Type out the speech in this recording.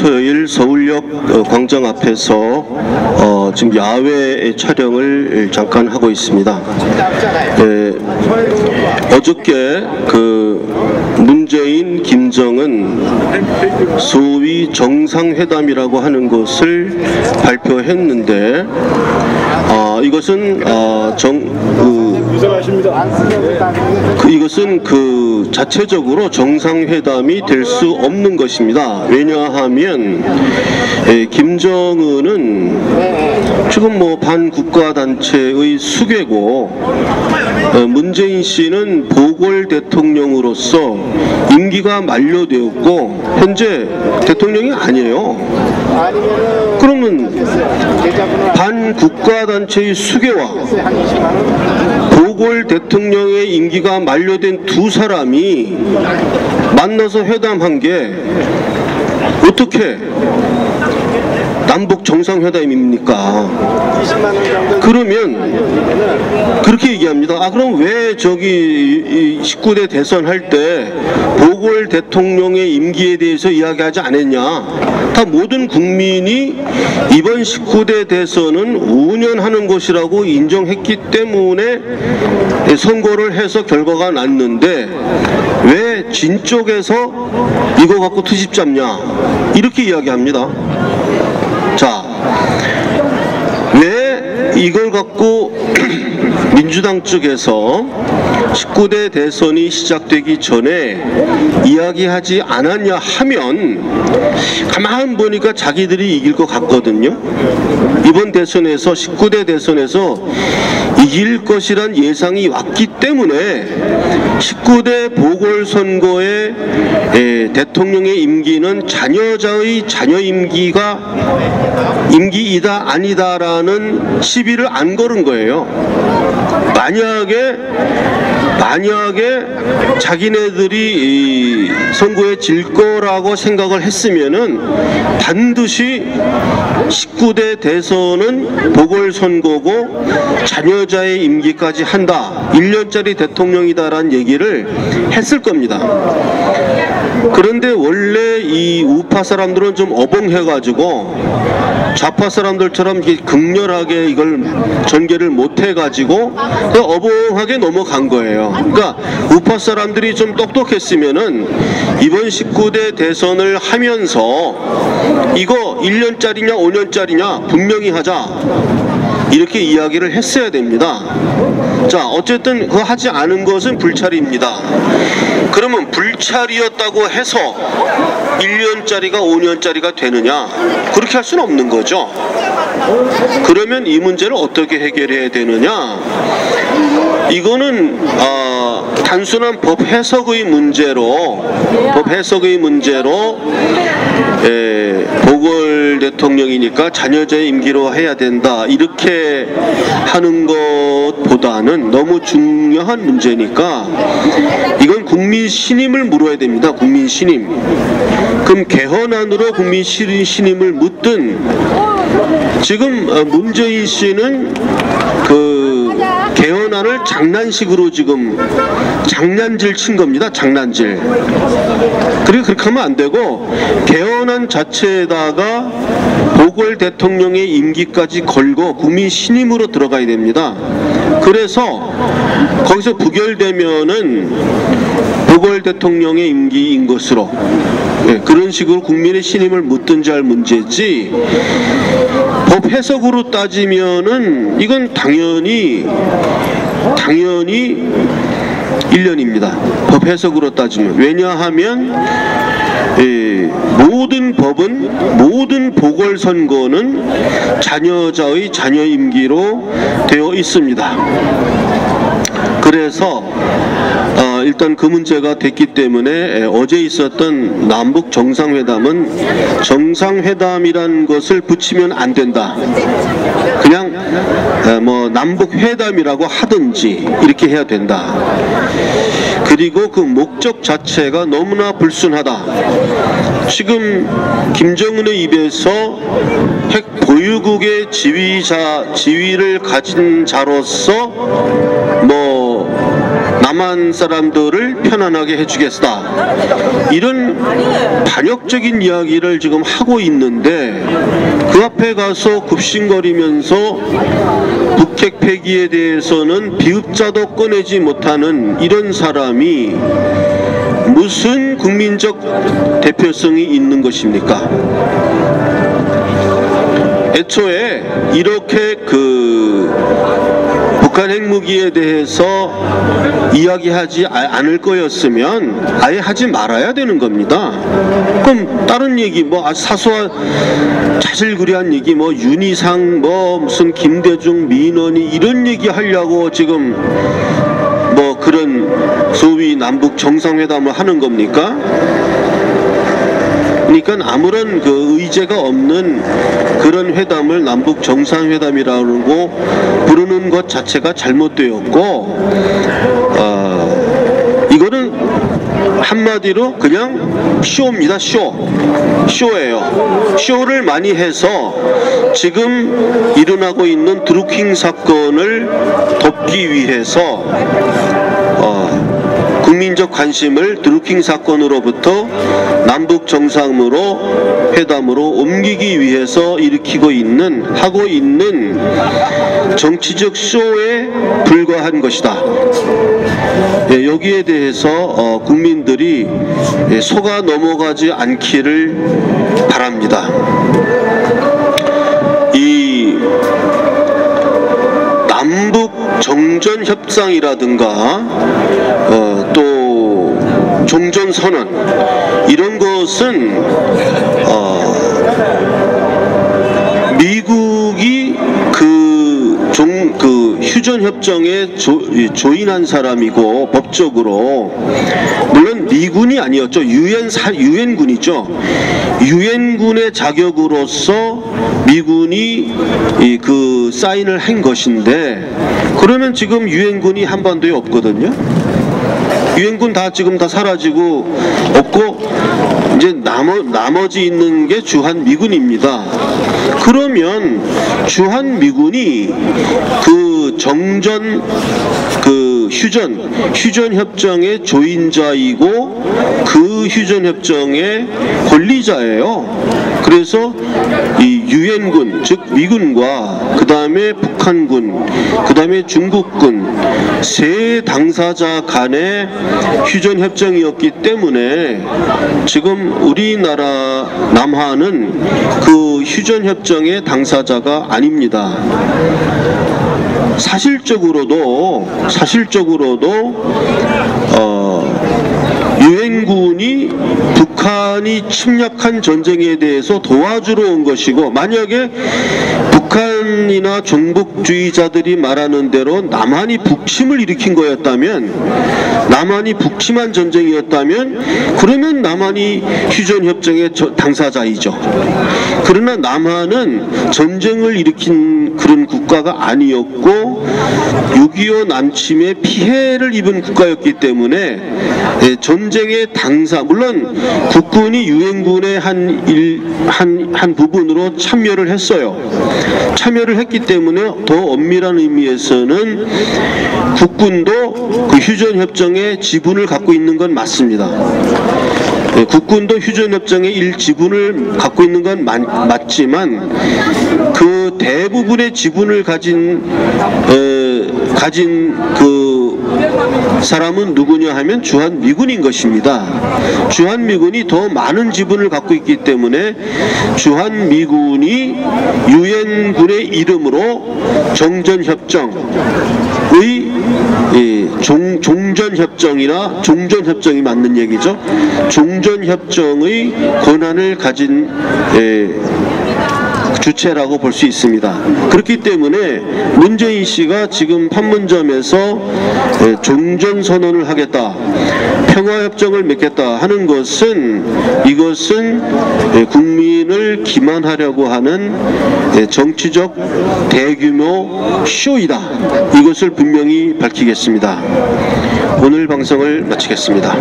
토요일 서울역 어, 광장 앞에서 어, 지금 야외 촬영을 잠깐 하고 있습니다. 예, 어저께 그 문재인, 김정은 소위 정상회담이라고 하는 것을 발표했는데 어, 이것은 어, 정, 그, 그 이것은 그 자체적으로 정상회담이 될 수 없는 것입니다. 왜냐하면 에, 김정은은 지금 뭐 반국가 단체의 수괴고 어, 문재인 씨는 보궐 대통령으로서 임기가 만료되었고 현재 대통령이 아니에요. 그러면 반국가 단체의 수괴와 보궐 대통령의 임기가 만료된 두 사람이 만나서 회담한 게 어떻게 남북 정상회담입니까? 그러면 그렇게 얘기합니다. 아 그럼 왜 저기 이 19대 대선 할 때 보궐 대통령의 임기에 대해서 이야기하지 않았냐? 다 모든 국민이 이번 19대 대선은 5년 하는 것이라고 인정했기 때문에 선거를 해서 결과가 났는데 왜 진 쪽에서 이거 갖고 투집 잡냐? 이렇게 이야기합니다. 자, 왜 이걸 갖고 민주당 측에서 19대 대선이 시작되기 전에 이야기하지 않았냐 하면 가만 보니까 자기들이 이길 것 같거든요. 이번 대선에서 19대 대선에서 이길 것이란 예상이 왔기 때문에 19대 보궐선거에 에, 대통령의 임기는 자녀자의 자녀 임기가 임기이다 아니다라는 시비를 안 걸은 거예요. 만약에 만약에 자기네들이 이 선거에 질 거라고 생각을 했으면은 반드시 19대 대선은 보궐선거고 자녀자의 임기까지 한다. 1년짜리 대통령이다라는 얘기를 했을 겁니다. 그런데 원래 이 우파 사람들은 좀 어벙해가지고 좌파 사람들처럼 극렬하게 이걸 전개를 못 해가지고 그냥 어벙하게 넘어간 거예요. 그러니까 우파 사람들이 좀 똑똑했으면은 이번 19대 대선을 하면서 이거 1년짜리냐 5년짜리냐 분명히 하자. 이렇게 이야기를 했어야 됩니다. 자, 어쨌든 그 하지 않은 것은 불찰입니다. 그러면 불찰이었다고 해서 1년짜리가 5년짜리가 되느냐? 그렇게 할 수는 없는 거죠. 그러면 이 문제를 어떻게 해결해야 되느냐? 이거는 어, 단순한 법 해석의 문제로 법 해석의 문제로 에, 보궐 대통령이니까 자녀제 임기로 해야 된다 이렇게 하는 것보다는 너무 중요한 문제니까 이건 국민 신임을 물어야 됩니다. 국민 신임. 그럼 개헌안으로 국민 신- 신임을 묻든 지금 어, 문재인 씨는 그 개헌안을 장난식으로 지금 장난질 친 겁니다. 장난질. 그리고 그렇게 하면 안 되고 개헌안 자체에다가 보궐 대통령의 임기까지 걸고 국민 신임으로 들어가야 됩니다. 그래서 거기서 부결되면은 보궐 대통령의 임기인 것으로 예, 그런 식으로 국민의 신임을 묻든지 할 문제지 법 해석으로 따지면은 이건 당연히 당연히 1년입니다. 법 해석으로 따지면 왜냐하면 예, 모든 법은 모든 보궐선거는 자녀자의 자녀 임기로 되어 있습니다. 그래서 어, 일단 그 문제가 됐기 때문에 에, 어제 있었던 남북 정상회담은 정상회담이란 것을 붙이면 안 된다. 그냥 에, 뭐 남북 회담이라고 하든지 이렇게 해야 된다. 그리고 그 목적 자체가 너무나 불순하다. 지금 김정은의 입에서 핵 보유국의 지휘자 지위를 가진 자로서 뭐 남한 사람들을 편안하게 해주겠다. 이런 반역적인 이야기를 지금 하고 있는데 그 앞에 가서 굽신거리면서 북핵 폐기에 대해서는 비읍자도 꺼내지 못하는 이런 사람이 무슨 국민적 대표성이 있는 것입니까? 애초에 이렇게 그 북한 핵무기에 대해서 이야기하지 아- 않을 거였으면 아예 하지 말아야 되는 겁니다. 그럼 다른 얘기 뭐 아주 사소한 자질구레한 얘기 뭐 윤희상 뭐 무슨 김대중 민원이 이런 얘기 하려고 지금 뭐 그런 소위 남북 정상회담을 하는 겁니까? 그러니까 아무런 그 의제가 없는 그런 회담을 남북 정상회담이라고 부르는 것 자체가 잘못되었고 어, 이거는 한마디로 그냥 쇼입니다 쇼. 쇼예요. 쇼를 많이 해서 지금 일어나고 있는 드루킹 사건을 덮기 위해서 어, 국민적 관심을 드루킹 사건으로부터 남북 정상으로 회담으로 옮기기 위해서 일으키고 있는 하고 있는 정치적 쇼에 불과한 것이다. 예, 여기에 대해서 어, 국민들이 예, 속아 넘어가지 않기를 바랍니다. 이 남북 정전 협상이라든가 어, 또 종전 선언. 이런 것은 어, 미국이 그 종, 그 휴전 협정에 조, 조인한 사람이고 법적으로 물론 미군이 아니었죠. 유엔 사 유엔군이죠. 유엔군의 자격으로서 미군이 이, 그 사인을 한 것인데 그러면 지금 유엔군이 한반도에 없거든요. 유엔군 다 지금 다 사라지고 없고 이제 나머, 나머지 있는 게 주한 미군입니다. 그러면 주한 미군이 그 정전 그 휴전 휴전 협정의 조인자이고 그 휴전 협정의 권리자예요. 그래서 이 유엔군 즉 미군과 그 다음에 북한군 그 다음에 중국군 세 당사자 간의 휴전 협정이었기 때문에 지금 우리나라 남한은 그 휴전 협정의 당사자가 아닙니다. 사실적으로도 사실적으로도 어, 북한이 침략한 전쟁에 대해서 도와주러 온 것이고 만약에 북한이나 종북주의자들이 말하는 대로 남한이 북침을 일으킨 거였다면 남한이 북침한 전쟁이었다면 그러면 남한이 휴전협정의 저- 당사자이죠. 그러나 남한은 전쟁을 일으킨 그런 국가가 아니었고 6.25 남침의 피해를 입은 국가였기 때문에 예, 전쟁의 당사 물론 국군이 유엔군의 한, 일, 한, 한 부분으로 참여를 했어요. 참여를 했기 때문에 더 엄밀한 의미에서는 국군도 그 휴전협정의 지분을 갖고 있는 건 맞습니다. 예, 국군도 휴전협정의 일지분을 갖고 있는 건 맞, 맞지만 그 대부분의 지분을 가진 어, 가진 그 사람은 누구냐 하면 주한 미군인 것입니다. 주한 미군이 더 많은 지분을 갖고 있기 때문에 주한 미군이 유엔군의 이름으로 정전협정의 이 종, 종전협정이나 종전협정이 맞는 얘기죠. 종전협정의 권한을 가진 예, 주체라고 볼 수 있습니다. 그렇기 때문에 문재인 씨가 지금 판문점에서 예, 종전 선언을 하겠다, 평화 협정을 맺겠다 하는 것은 이것은 예, 국민을 기만하려고 하는 예, 정치적 대규모 쇼이다. 이것을 분명히 밝히겠습니다. 오늘 방송을 마치겠습니다.